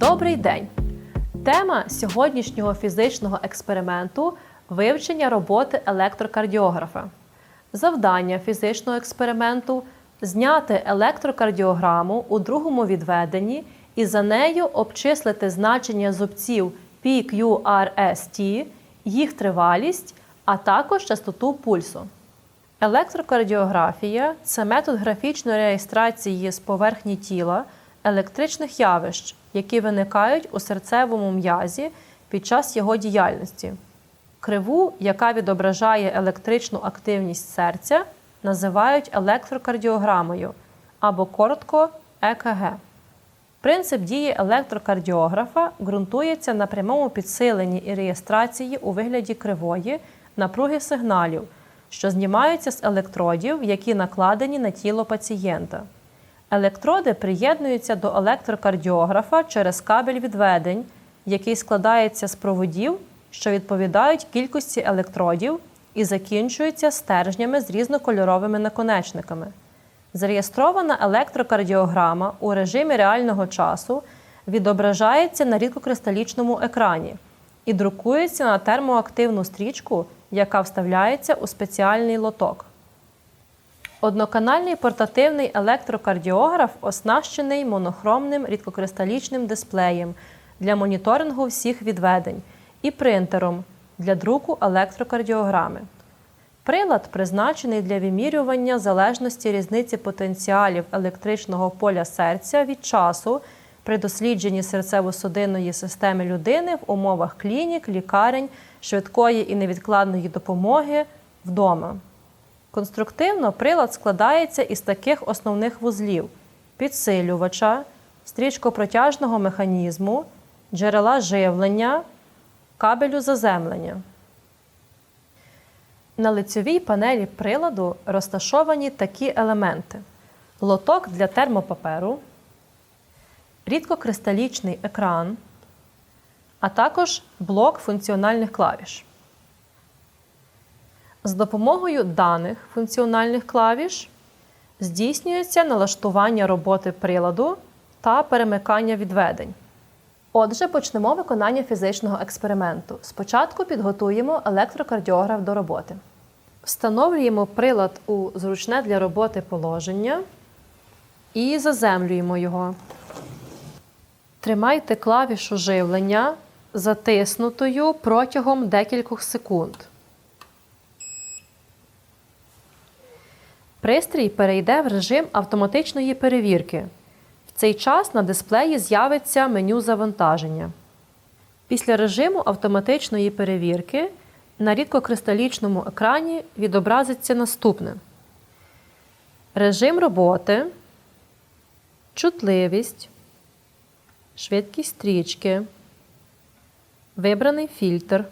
Добрий день! Тема сьогоднішнього фізичного експерименту вивчення роботи електрокардіографа. Завдання фізичного експерименту зняти електрокардіограму у другому відведенні і за нею обчислити значення зубців PQRST, їх тривалість, а також частоту пульсу. Електрокардіографія це метод графічної реєстрації з поверхні тіла електричних явищ, які виникають у серцевому м'язі під час його діяльності. Криву, яка відображає електричну активність серця, називають електрокардіограмою або коротко ЕКГ. Принцип дії електрокардіографа ґрунтується на прямому підсиленні і реєстрації у вигляді кривої напруги сигналів, що знімаються з електродів, які накладені на тіло пацієнта. Електроди приєднуються до електрокардіографа через кабель відведень, який складається з проводів, що відповідають кількості електродів і закінчуються стержнями з різнокольоровими наконечниками. Зареєстрована електрокардіограма у режимі реального часу відображається на рідкокристалічному екрані і друкується на термоактивну стрічку, яка вставляється у спеціальний лоток. Одноканальний портативний електрокардіограф оснащений монохромним рідкокристалічним дисплеєм для моніторингу всіх відведень і принтером для друку електрокардіограми. Прилад призначений для вимірювання залежності різниці потенціалів електричного поля серця від часу при дослідженні серцево-судинної системи людини в умовах клінік, лікарень, швидкої і невідкладної допомоги вдома. Конструктивно прилад складається із таких основних вузлів: підсилювача, стрічкопротяжного механізму, джерела живлення, кабелю заземлення. На лицьовій панелі приладу розташовані такі елементи: лоток для термопаперу, рідкокристалічний екран, а також блок функціональних клавіш. З допомогою даних функціональних клавіш здійснюється налаштування роботи приладу та перемикання відведень. Отже, почнемо виконання фізичного експерименту. Спочатку підготуємо електрокардіограф до роботи. Встановлюємо прилад у зручне для роботи положення і заземлюємо його. Тримайте клавішу живлення затиснутою протягом декількох секунд. Пристрій перейде в режим автоматичної перевірки. В цей час на дисплеї з'явиться меню завантаження. Після режиму автоматичної перевірки на рідкокристалічному екрані відобразиться наступне: режим роботи, чутливість, швидкість стрічки, вибраний фільтр,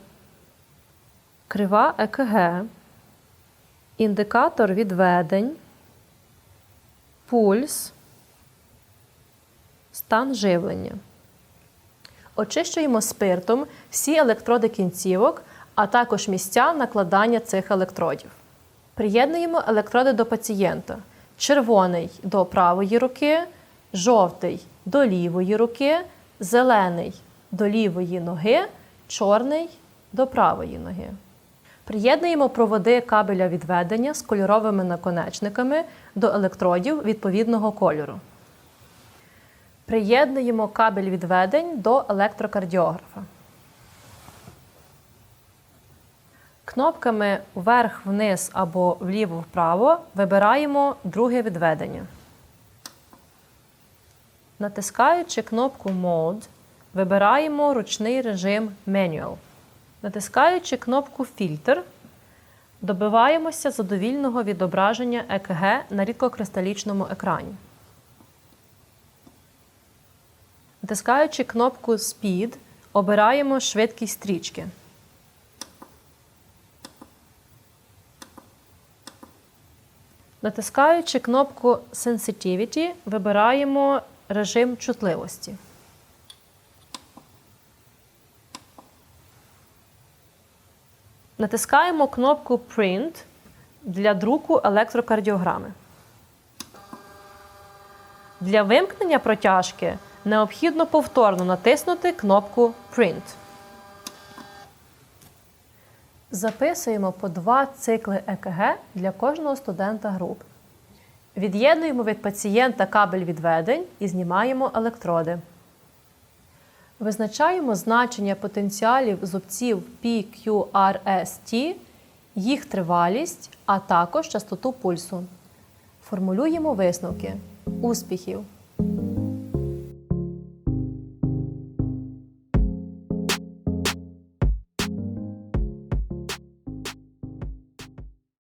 крива ЕКГ індикатор відведень, пульс, стан живлення. Очищуємо спиртом всі електроди кінцівок, а також місця накладання цих електродів. Приєднуємо електроди до пацієнта. Червоний до правої руки, жовтий до лівої руки, зелений до лівої ноги, чорний до правої ноги. Приєднуємо проводи кабеля відведення з кольоровими наконечниками до електродів відповідного кольору. Приєднуємо кабель відведень до електрокардіографа. Кнопками вверх-вниз або вліво-вправо вибираємо друге відведення. Натискаючи кнопку Mode, вибираємо ручний режим Manual. Натискаючи кнопку Фільтр, добиваємося задовільного відображення ЕКГ на рідкокристалічному екрані. Натискаючи кнопку Speed, обираємо швидкість стрічки. Натискаючи кнопку Sensitivity, вибираємо режим чутливості. Натискаємо кнопку Print для друку електрокардіограми. Для вимкнення протяжки Необхідно повторно натиснути кнопку Print. Записуємо по два цикли ЕКГ для кожного студента груп. Від'єднуємо від пацієнта кабель відведень і знімаємо електроди. Визначаємо значення потенціалів зубців PQRST, їх тривалість, а також частоту пульсу. Формулюємо висновки. Успіхів!